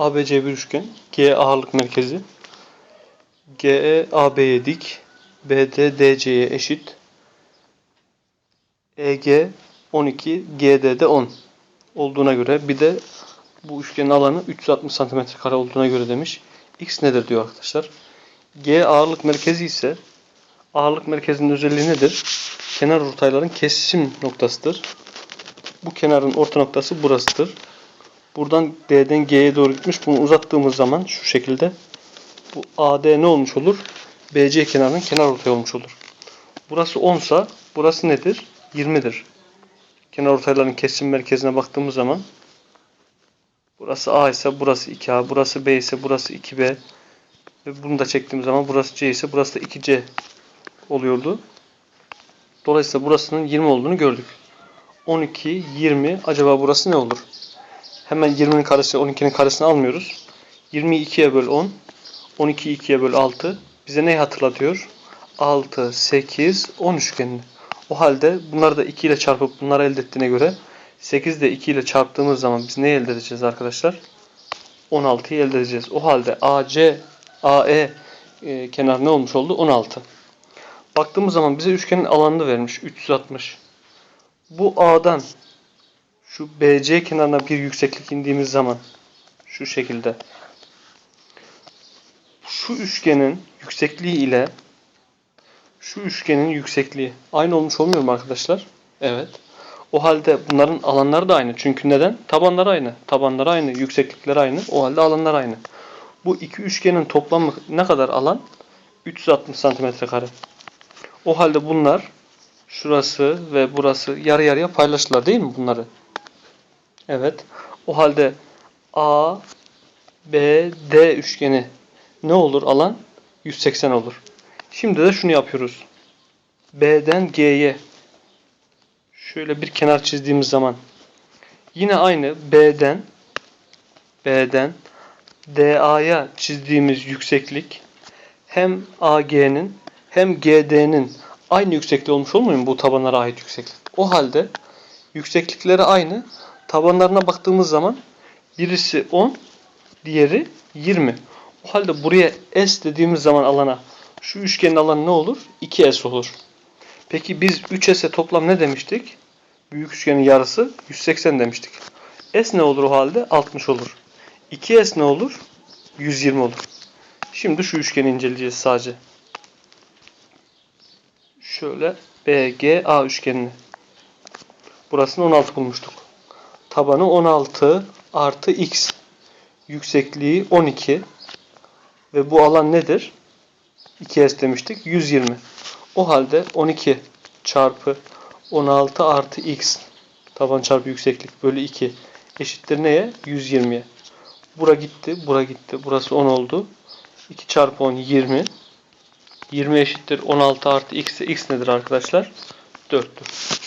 ABC bir üçgen. G ağırlık merkezi. GE AB'ye dik. BD DC'ye eşit. EG 12, GD de 10 olduğuna göre bir de bu üçgenin alanı 360 cm kare olduğuna göre demiş. X nedir diyor arkadaşlar. G ağırlık merkezi ise ağırlık merkezinin özelliği nedir? Kenar ortayların kesişim noktasıdır. Bu kenarın orta noktası burasıdır. Buradan D'den G'ye doğru gitmiş. Bunu uzattığımız zaman şu şekilde bu AD ne olmuş olur? BC kenarının kenar ortay olmuş olur. Burası 10 sa burası nedir? 20'dir. Kenar ortayların kesişim merkezine baktığımız zaman burası A ise burası 2A, burası B ise burası 2B ve bunu da çektiğim zaman burası C ise burası da 2C oluyordu. Dolayısıyla burasının 20 olduğunu gördük. 12, 20 acaba burası ne olur? Hemen 20'nin karesi 12'nin karesini almıyoruz. 20'yi 2'ye böl 10. 12'yi 2'ye böl 6. Bize neyi hatırlatıyor? 6, 8, 10 üçgenini. O halde bunları da 2 ile çarpıp bunları elde ettiğine göre 8 de 2 ile çarptığımız zaman biz neyi elde edeceğiz arkadaşlar? 16'yı elde edeceğiz. O halde AC, AE e, kenar ne olmuş oldu? 16. Baktığımız zaman bize üçgenin alanını vermiş. 360. Bu A'dan şu BC kenarına bir yükseklik indiğimiz zaman şu şekilde şu üçgenin yüksekliği ile şu üçgenin yüksekliği aynı olmuş olmuyor mu arkadaşlar? Evet. O halde bunların alanları da aynı. Çünkü neden? Tabanları aynı. Tabanları aynı. Yükseklikleri aynı. O halde alanlar aynı. Bu iki üçgenin toplamı ne kadar alan? 360 santimetre kare. O halde bunlar şurası ve burası yarı yarıya paylaştılar değil mi bunları? Evet. O halde A, B, D üçgeni ne olur alan? 180 olur. Şimdi de şunu yapıyoruz. B'den G'ye şöyle bir kenar çizdiğimiz zaman yine aynı B'den B'den DA'ya çizdiğimiz yükseklik hem AG'nin hem GD'nin aynı yüksekliği olmuş olmuyor mu bu tabanlara ait yükseklik? O halde yükseklikleri aynı. Tabanlarına baktığımız zaman birisi 10, diğeri 20. O halde buraya S dediğimiz zaman alana şu üçgenin alanı ne olur? 2S olur. Peki biz 3S'e toplam ne demiştik? Büyük üçgenin yarısı 180 demiştik. S ne olur o halde? 60 olur. 2S ne olur? 120 olur. Şimdi şu üçgeni inceleyeceğiz sadece. Şöyle BGA üçgenini. Burasını 16 bulmuştuk. Tabanı 16 artı x. Yüksekliği 12. Ve bu alan nedir? 2s demiştik. 120. O halde 12 çarpı 16 artı x taban çarpı yükseklik bölü 2 eşittir neye? 120'ye. Bura gitti, bura gitti. Burası 10 oldu. 2 çarpı 10 20. 20 eşittir 16 artı x. X nedir arkadaşlar? 4'tür.